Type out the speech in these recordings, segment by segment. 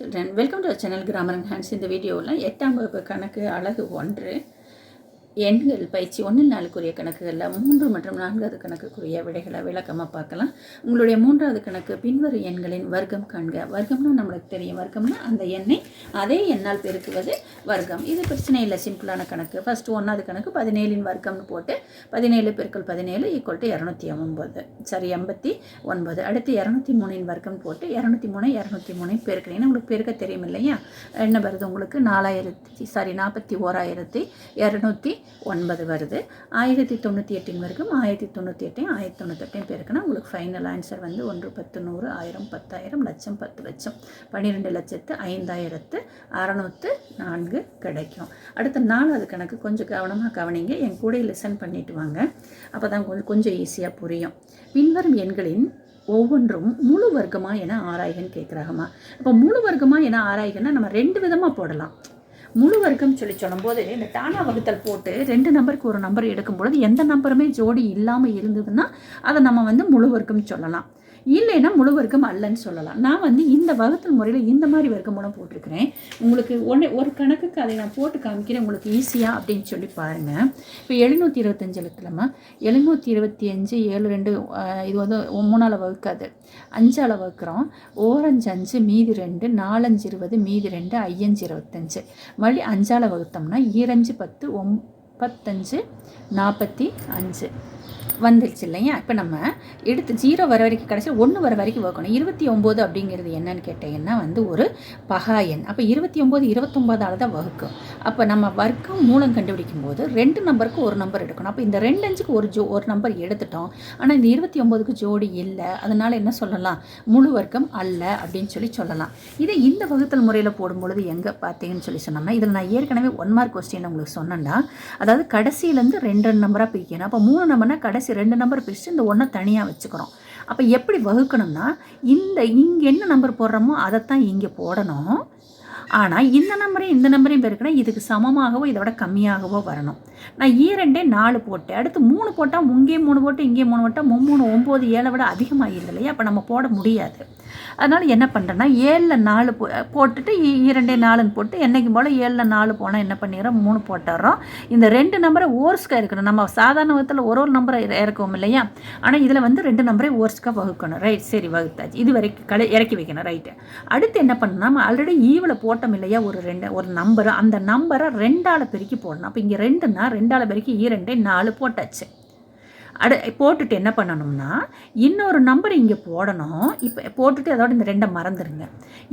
Children welcome to channel grammar hands இந்த வீடியோவில் எட்டாம் வகுப்பு கணக்கு அழகு ஒன்று. எண்கள் பயிற்சி ஒன்றில் நாளுக்குரிய கணக்குகளில் மூன்று மற்றும் நான்காவது கணக்குக்குரிய விடைகளை விளக்கமாக பார்க்கலாம். உங்களுடைய மூன்றாவது கணக்கு பின்வரும் எண்களின் வர்க்கம் காண்க. வர்க்கம்னா நம்மளுக்கு தெரியும். வர்க்கம்னா அந்த எண்ணை அதே எண்ணால் பெருக்குவது வர்க்கம். இது பிரச்சனை இல்லை. சிம்பிளான கணக்கு. ஃபஸ்ட்டு ஒன்றாவது கணக்கு பதினேழின் வர்க்கம்னு போட்டு பதினேழு பெருக்கள் பதினேழு ஈக்குவல் டு இரநூத்தி ஒன்பது சரி எண்பத்தி ஒன்பது. அடுத்து இரநூத்தி மூணின் வர்க்கம் போட்டு இரநூத்தி மூணு இரநூத்தி மூணு பெருக்கிறீங்க உங்களுக்கு பெருக்க தெரியும் இல்லையா? என்ன வருது உங்களுக்கு? நாலாயிரத்தி சாரி நாற்பத்தி ஓராயிரத்தி இரநூத்தி ஒன்பது வருது. ஆயிரத்தி தொண்ணூற்றி எட்டின் வரைக்கும் ஆயிரத்தி தொண்ணூற்றி எட்டையும் ஆயிரத்தி தொண்ணூத்தெட்டையும் பேருக்குன்னா உங்களுக்கு ஃபைனல் ஆன்சர் வந்து ஒன்று பத்து நூறு ஆயிரம் பத்தாயிரம் லட்சம் பத்து லட்சம். பன்னிரெண்டு லட்சத்து ஐந்தாயிரத்து அறநூற்று நான்கு கிடைக்கும். அடுத்த நாலாவது கணக்கு கொஞ்சம் கவனமாக கவனிங்க. என் கூட லிசன் பண்ணிட்டு வாங்க. அப்போ தான் கொஞ்சம் கொஞ்சம் ஈஸியாக புரியும். பின்வரும் எண்களின் ஒவ்வொன்றும் முழு வர்க்கமாக என ஆராய்கன்னு கேட்குறாங்கம்மா இப்போ முழு வர்க்கமாக என ஆராய்கன்னா நம்ம ரெண்டு விதமாக போடலாம். முழு வர்க்கம் சொல்லி சொல்லும்போது இந்த தானா வகுத்தல் போட்டு ரெண்டு நம்பருக்கு ஒரு நம்பர் எடுக்கும்பொழுது எந்த நம்பருமே ஜோடி இல்லாமல் இருந்ததுன்னா அதை நம்ம வந்து முழு வர்க்கம் சொல்லலாம். இல்லைன்னா முழு வர்க்கம் அல்லன்னு சொல்லலாம். நான் வந்து இந்த வகுத்தல் முறையில் இந்த மாதிரி வர்க்க மூலம் போட்டிருக்கிறேன். உங்களுக்கு ஒன்று ஒரு கணக்குக்கு அதை நான் போட்டு காமிக்கிறேன். உங்களுக்கு ஈஸியாக அப்படின்னு சொல்லி பாருங்கள் இப்போ எழுநூற்றி இருபத்தஞ்சு இருக்குல்லம்மா எழுநூற்றி இருபத்தி அஞ்சு ஏழு ரெண்டு இது வந்து மூணால் வகுக்காது. அஞ்சால் வகுக்கிறோம். ஓரஞ்சு அஞ்சு மீதி ரெண்டு நாலஞ்சு இருபது மீதி ரெண்டு ஐயஞ்சு இருபத்தஞ்சு. மறுபடி அஞ்சால் வகுத்தோம்னா ஈரஞ்சு பத்து ஒம் நாற்பத்தி அஞ்சு. வந்துருச்சு இல்லையா? இப்போ நம்ம எடுத்து ஜீரோ வர வரைக்கும் கடைசி ஒன்று வர வரைக்கும் வைக்கணும் இருபத்தி ஒம்பது அப்படிங்கிறது என்னன்னு கேட்டீங்கன்னா வந்து ஒரு பகா எண். அப்போ இருபத்தி ஒம்பது இருபத்தொம்போதால் தான் வகுக்கும் அப்போ நம்ம வர்க்கம் மூலம் கண்டுபிடிக்கும் போது ரெண்டு நம்பருக்கு ஒரு நம்பர் எடுக்கணும். அப்போ இந்த ரெண்டு அஞ்சுக்கு ஒரு ஜோ ஒரு நம்பர் எடுத்துட்டோம். ஆனால் இந்த இருபத்தி ஒம்போதுக்கு ஜோடி இல்லை. அதனால் என்ன சொல்லலாம்? முழு வர்க்கம் அல்ல அப்படின்னு சொல்லி சொல்லலாம். இதை இந்த வகுத்தல் முறையில் போடும்பொழுது எங்கே பார்த்தீங்கன்னு சொல்லி சொன்னோம்னா இதில் நான் ஏற்கனவே ஒன் மார்க் கொஸ்டின் உங்களுக்கு சொன்னேன்டா. அதாவது கடைசியிலேருந்து ரெண்டு ரெண்டு நம்பராக பிரிக்கணும். அப்போ மூணு நம்பர்னா கடைசி ரெண்டு நம்பர் பிரித்து இந்த ஒன்றை தனியாக வச்சுக்கிறோம். அப்போ எப்படி வகுக்கணும்னா இந்த இங்கே என்ன நம்பர் போடுறோமோ அதைத்தான் இங்கே போடணும். ஆனால் இந்த நம்பரையும் இந்த நம்பரையும் பெருக்கினா இதுக்கு சமமாகவோ இதோட கம்மியாகவோ வரணும். நான் ஈரெண்டே நாலு போட்டேன். அடுத்து மூணு போட்டால் இங்கே மூணு போட்டு இங்கே மூணு போட்டால் மும்மூணு ஒம்பது ஏழை விட அதிகமாகிடுது இல்லையா? அப்போ நம்ம போட முடியாது. அதனால் என்ன பண்ணுறேன்னா ஏழில் நாலு போ போட்டுட்டு இரண்டே நாலுன்னு போட்டு என்றைக்கும் போல் ஏழில் நாலு போனால் என்ன பண்ணிடுறோம்? மூணு போட்டுடுறோம். இந்த ரெண்டு நம்பரை ஓர்ஸ்க்காக இருக்கணும். நம்ம சாதாரண விதத்தில் ஒரு ஒரு நம்பரை இறக்குவோம் இல்லையா? ஆனால் இதில் வந்து ரெண்டு நம்பரை ஓர்ஸ்க்காக வகுக்கணும். ரைட் சரி வகுத்தாச்சு. இது வரைக்கும் கலை இறக்கி வைக்கணும். ரைட்டு அடுத்து என்ன பண்ணணும் நம்ம ஆல்ரெடி ஈவில் போட்டோம் இல்லையா ஒரு ரெண்டு ஒரு நம்பரை அந்த நம்பரை ரெண்டால் பெருக்கி போடணும். அப்போ இங்கே ரெண்டுன்னா ரெண்டால் பெருக்கி இரண்டே நாலு போட்டாச்சு. அடு போட்டுட்டு என்ன பண்ணணும்னா இன்னொரு நம்பர் இங்கே போடணும். இப்போ போட்டுட்டு அதோட இந்த ரெண்டை மறந்துடுங்க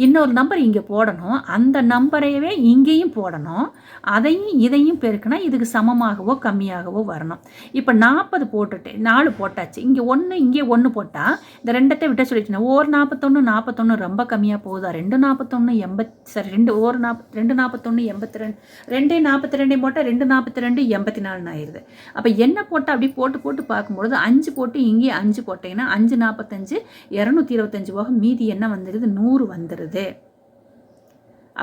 இன்னொரு நம்பர் இங்கே போடணும். அந்த நம்பரையவே இங்கேயும் போடணும். அதையும் இதையும் பெருக்கினா இதுக்கு சமமாகவோ கம்மியாகவோ வரணும். இப்போ நாற்பது போட்டுட்டு நாலு போட்டாச்சு. இங்கே ஒன்று இங்கே ஒன்று போட்டால் இந்த ரெண்டத்தை விட்ட சொல்லிட்டேன் ஓர் நாற்பத்தொன்று நாற்பத்தொன்று ரொம்ப கம்மியாக போகுதா? ரெண்டு நாற்பத்தொன்று எண்பத் சரி ரெண்டு ஒரு நாற்ப ரெண்டு நாற்பத்தொன்று எண்பத்தி ரெண்டு ரெண்டே நாற்பத்தி ரெண்டே போட்டால் ரெண்டு நாற்பத்தி ரெண்டு எண்பத்தி நாலுன்னு ஆயிடுது அப்போ என்ன போட்டால் அப்படி போட்டு போட்டு பார்க்கும்பொழுது அஞ்சு போட்டு இங்கே அஞ்சு போட்டிங்கன்னா அஞ்சு நாற்பத்தஞ்சு இரநூத்தி இருபத்தஞ்சு போக மீதி என்ன வந்துடுது நூறு வந்துடுது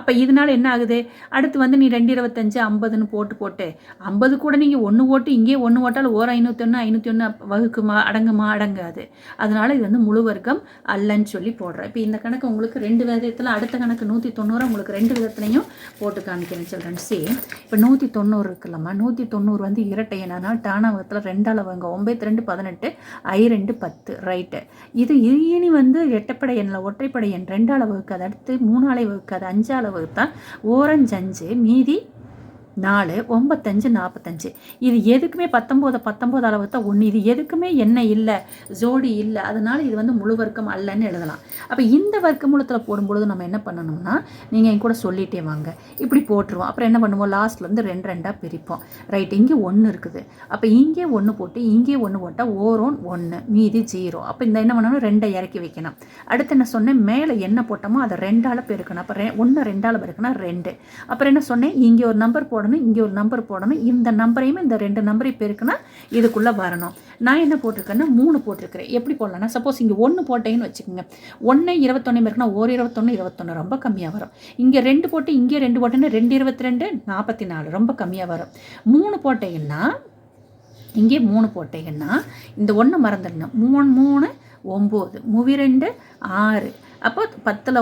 அப்போ இதனால என்ன ஆகுது? அடுத்து வந்து நீ ரெண்டு இருபத்தஞ்சு ஐம்பதுன்னு போட்டு போட்டு ஐம்பது கூட நீங்கள் ஒன்று ஓட்டு இங்கே ஒன்று ஓட்டாலும் ஓர் ஐநூற்றொன்று ஐநூற்றி ஒன்று வகுக்குமா அடங்குமா அடங்காது. அதனால் இது வந்து முழு வர்க்கம் அல்லன்னு சொல்லி போடுறேன். இப்போ இந்த கணக்கு உங்களுக்கு ரெண்டு விதத்தில் அடுத்த கணக்கு நூற்றி தொண்ணூறு உங்களுக்கு ரெண்டு விதத்துலையும் போட்டு காமிக்கிறேன் சொல்கிறேன் சி இப்போ நூற்றி தொண்ணூறு இருக்குல்லம்மா. நூற்றி தொண்ணூறு வந்து இரட்டை என்னன்னா டானாவகத்தில் ரெண்டால் வாங்க ஒம்பத்தி ரெண்டு பதினெட்டு ஐ ரெண்டு பத்து ரைட்டு. இது இனி வந்து எட்டப்படை எண்ணில் ஒற்றைப்படை எண். ரெண்டால் வகுக்காது. அடுத்து மூணாலை வகுக்காது. அஞ்சால் அளவுக்கு ஓரஞ்சு ஓரஞ்சஞ்சு மீதி நாலு ஒம்பத்தஞ்சு நாற்பத்தஞ்சு இது எதுக்குமே பத்தொம்போது பத்தொம்போது அளவு தான் ஒன்று இது எதுக்குமே என்ன இல்லை ஜோடி இல்லை. அதனால் இது வந்து முழு வர்க்கம் அல்லன்னு எழுதலாம். அப்போ இந்த வர்க்க மூலத்தில் போடும்பொழுது நம்ம என்ன பண்ணணும்னா நீங்கள் என் கூட சொல்லிட்டே வாங்க. இப்படி போட்டுருவோம். அப்புறம் என்ன பண்ணுவோம்? லாஸ்ட்லேருந்து ரெண்டு ரெண்டாக பிரிப்போம். ரைட் இங்கே ஒன்று இருக்குது. அப்போ இங்கே ஒன்று போட்டு இங்கே ஒன்று போட்டால் ஓரோன் ஒன்று மீதி ஜீரோ. அப்போ இந்த என்ன பண்ணணும்? ரெண்டை இறக்கி வைக்கணும். அடுத்து என்ன சொன்னேன்? மேலே என்ன போட்டோமோ அதை ரெண்டால் பெருக்கணும். அப்போ ரெ ஒன்று ரெண்டால் பெருக்கணும் ரெண்டு. அப்புறம் என்ன சொன்னேன்? இங்கே ஒரு நம்பர் போட போடணும் இங்கே ஒரு நம்பர் போடணும் இந்த நம்பரையும் இந்த ரெண்டு நம்பரையும் பெருக்குன்னா இதுக்குள்ளே வரணும். நான் என்ன போட்டிருக்கேன்னா மூணு போட்டிருக்கிறேன். எப்படி போடலாம்னா சப்போஸ் இங்கே ஒன்று போட்டேன்னு வச்சுக்கோங்க. ஒன்று இருபத்தொன்னு இருக்குன்னா ஒரு இருபத்தொன்று இருபத்தொன்று ரொம்ப கம்மியாக வரும். இங்கே ரெண்டு போட்டு இங்கே ரெண்டு போட்டேன்னா ரெண்டு இருபத்தி ரெண்டு நாற்பத்தி நாலு ரொம்ப கம்மியாக வரும். மூணு போட்டீங்கன்னா இங்கே மூணு போட்டீங்கன்னா இந்த ஒன்று மறந்துடணும். மூணு மூணு ஒம்பது மூவி ரெண்டு ஆறு. அப்போ பத்தில்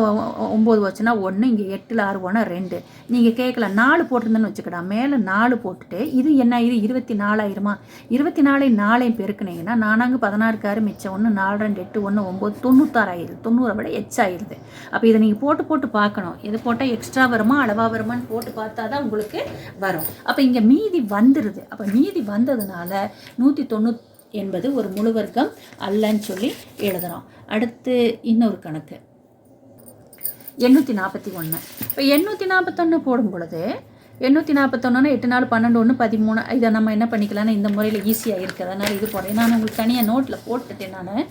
ஒம்பது வச்சுன்னா ஒன்று இங்கே எட்டில் ஆறு ஒன்று ரெண்டு. நீங்கள் கேட்கல நாலு போட்டிருந்தேன்னு வச்சுக்கடா மேலே நாலு போட்டுட்டு இது என்ன இது இருபத்தி நாலாயிரமா? இருபத்தி நாலு நாளையும் பெருக்குனீங்கன்னா நானாங்க பதினாறுக்கு ஆறு மிச்சம் ஒன்று நாலு ரெண்டு எட்டு ஒன்று ஒம்பது தொண்ணூத்தாறாயிரம் தொண்ணூறை விட எச்சாயிருது அப்போ இதை நீங்கள் போட்டு போட்டு பார்க்கணும். இது போட்டால் எக்ஸ்ட்ரா வருமா அளவாக வருமான்னு போட்டு பார்த்தா தான் உங்களுக்கு வரும். அப்போ இங்கே மீதி வந்துடுது அப்போ மீதி வந்ததுனால நூற்றி தொண்ணூத் என்பது ஒரு முழு வர்க்கம் அல்லன்னு சொல்லி எழுதுகிறோம் அடுத்து இன்னொரு கணக்கு. எண்ணூற்றி நாற்பத்தி ஒன்று இப்போ எண்ணூற்றி நாற்பத்தொன்று போடும் பொழுது எண்ணூற்றி நாற்பத்தொன்னா எட்டு நாலு பன்னெண்டு ஒன்று பதிமூணு. இதை நம்ம என்ன பண்ணிக்கலாம்னா இந்த முறையில் ஈஸியாக இருக்குது அதனால் இது போடுறேன். நான் உங்களுக்கு தனியாக நோட்டில் போட்டுட்டேன் நான்.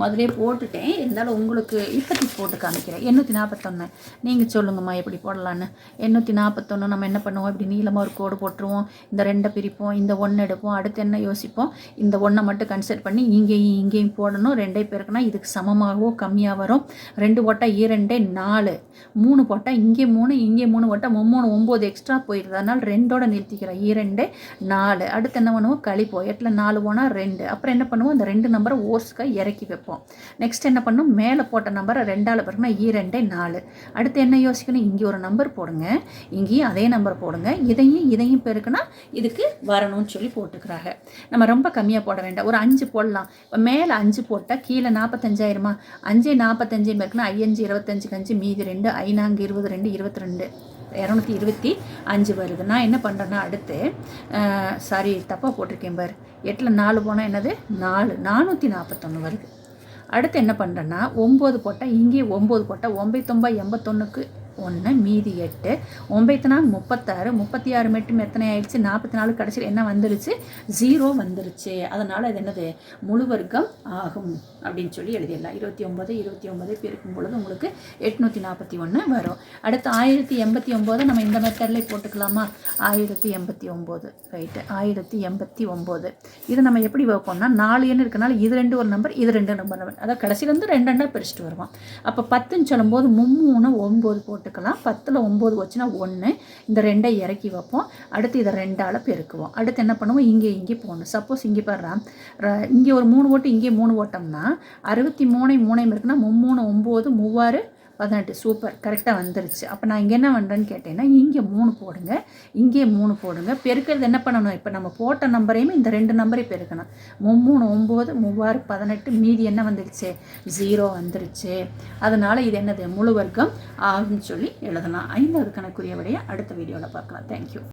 முதலே போட்டுட்டேன். இருந்தாலும் உங்களுக்கு இப்போதைக்கு போட்டு காமிக்கிறேன். எண்ணூற்றி நாற்பத்தொன்று நீங்கள் சொல்லுங்கம்மா எப்படி போடலான்னு எண்ணூற்றி நாற்பத்தொன்று நம்ம என்ன பண்ணுவோம்? இப்படி நீளமாக ஒரு கோடு போட்டுருவோம். இந்த ரெண்டை பிரிப்போம். இந்த ஒன்று எடுப்போம். அடுத்து என்ன யோசிப்போம்? இந்த ஒன்றை மட்டும் கன்சிடர் பண்ணி இங்கேயும் இங்கேயும் போடணும். ரெண்டே பேருக்குன்னா இதுக்கு சமமாகவோ கம்மியாக வரும். ரெண்டு போட்டால் இரண்டே நாலு. மூணு போட்டால் இங்கே மூணு இங்கே மூணு போட்டால் மும்மூணு ஒம்பது எக்ஸ்ட்ரா போயிடுது அதனால் ரெண்டோட நிறுத்திக்கிறோம் இரண்டு நாலு. அடுத்து என்ன பண்ணுவோம்? கழிப்போம் எட்டில் நாலு போனால் ரெண்டு. அப்புறம் என்ன பண்ணுவோம்? அந்த ரெண்டு நம்பரை ஓர்ஸ்க்காக இறக்கி வைப்போம். நெக்ஸ்ட் என்ன பண்ணும்? மேலே போட்ட நம்பரை ரெண்டால் பிறகுனா ஈரெண்டே நாலு. அடுத்து என்ன யோசிக்கணும்? இங்கே ஒரு நம்பர் போடுங்க. இங்கேயும் அதே நம்பர் போடுங்க. இதையும் இதையும் பெருக்குனா இதுக்கு வரணும்னு சொல்லி போட்டுக்கிறாங்க. நம்ம ரொம்ப கம்மியாக போட வேண்டாம். ஒரு அஞ்சு போடலாம். இப்போ மேலே அஞ்சு போட்டால் கீழே நாற்பத்தஞ்சாயிரமா அஞ்சு நாற்பத்தஞ்சு பெருக்குனா ஐயஞ்சு இருபத்தஞ்சுக்கு அஞ்சு மீதி ரெண்டு ஐநான்கு இருபது ரெண்டு இருபத்தி ரெண்டு. இரநூத்தி இருபத்தி அஞ்சு வருது. நான் என்ன பண்ணுறேன்னா அடுத்து சாரி தப்பாக போட்டிருக்கேன் பார். எட்டில் நாலு போனால் என்னது? நாலு. நானூற்றி நாற்பத்தொன்று வருது. அடுத்து என்ன பண்ணுறேன்னா ஒம்பது போட்டால் இங்கேயே ஒம்பது போட்டால் ஒம்பத்தொம்பது எண்பத்தொன்றுக்கு ஒன்று மீதி எட்டு. ஒம்பத்து நாள் முப்பத்தாறு. முப்பத்தி ஆறு மட்டும் எத்தனை ஆயிடுச்சு? நாற்பத்தி நாலு கடைசியில் என்ன வந்துருச்சு? ஜீரோ வந்துருச்சு. அதனால் அது என்னது? முழு வர்க்கம் ஆகும் அப்படின்னு சொல்லி எழுதிடலாம். இருபத்தி ஒம்பது இருபத்தி ஒம்பது பெருக்கும் பொழுது உங்களுக்கு எட்நூற்றி நாற்பத்தி ஒன்று வரும். அடுத்து ஆயிரத்தி எண்பத்தி ஒம்பது நம்ம இந்த மெத்தட்லேயே போட்டுக்கலாமா? ஆயிரத்தி எண்பத்தி ஒம்பது ரைட்டு ஆயிரத்தி எண்பத்தி ஒம்பது இது நம்ம எப்படி வைப்போம்னா நாலு எண்ணு இருக்கனால இது ரெண்டு ஒரு நம்பர் இது ரெண்டு நம்பர் அதாவது கடைசியிலேருந்து ரெண்டு ரெண்டாக பிரிச்சுட்டு வருவோம். அப்போ பத்துன்னு சொல்லும்போது மும்மூணு ஒம்பது போட்டு போட்டுக்கலாம். பத்தில் ஒம்பது வச்சுன்னா ஒன்று இந்த ரெண்டை இறக்கி வைப்போம். அடுத்து இதை ரெண்டால் பெருக்குவோம். அடுத்து என்ன பண்ணுவோம்? இங்கே இங்கே போகணும் சப்போஸ் இங்கே பாடுறான் இங்கே ஒரு மூணு ஓட்டு இங்கே மூணு ஓட்டம்னா அறுபத்தி மூணை மூணையும் இருக்குன்னா மும்மூணு ஒம்பது மூவாறு பதினெட்டு. சூப்பர். கரெக்டாக வந்துருச்சு. அப்போ நான் இங்கே என்ன பண்ணுறேன்னு கேட்டேன்னா இங்கே மூணு போடுங்க. இங்கே மூணு போடுங்க. பெருக்கிறது என்ன பண்ணணும்? இப்போ நம்ம போட்ட நம்பரையுமே இந்த ரெண்டு நம்பரையும் பெருக்கணும். மும்மூணு ஒம்பது மூவாறு பதினெட்டு மீதி என்ன வந்துருச்சு? ஜீரோ வந்துருச்சு. அதனால் இது என்னது? முழு வர்க்கம் ஆகுன்னு சொல்லி எழுதலாம். ஐந்தாவது கணக்குரிய விடையை அடுத்த வீடியோவில் பார்க்கலாம். தேங்க்யூ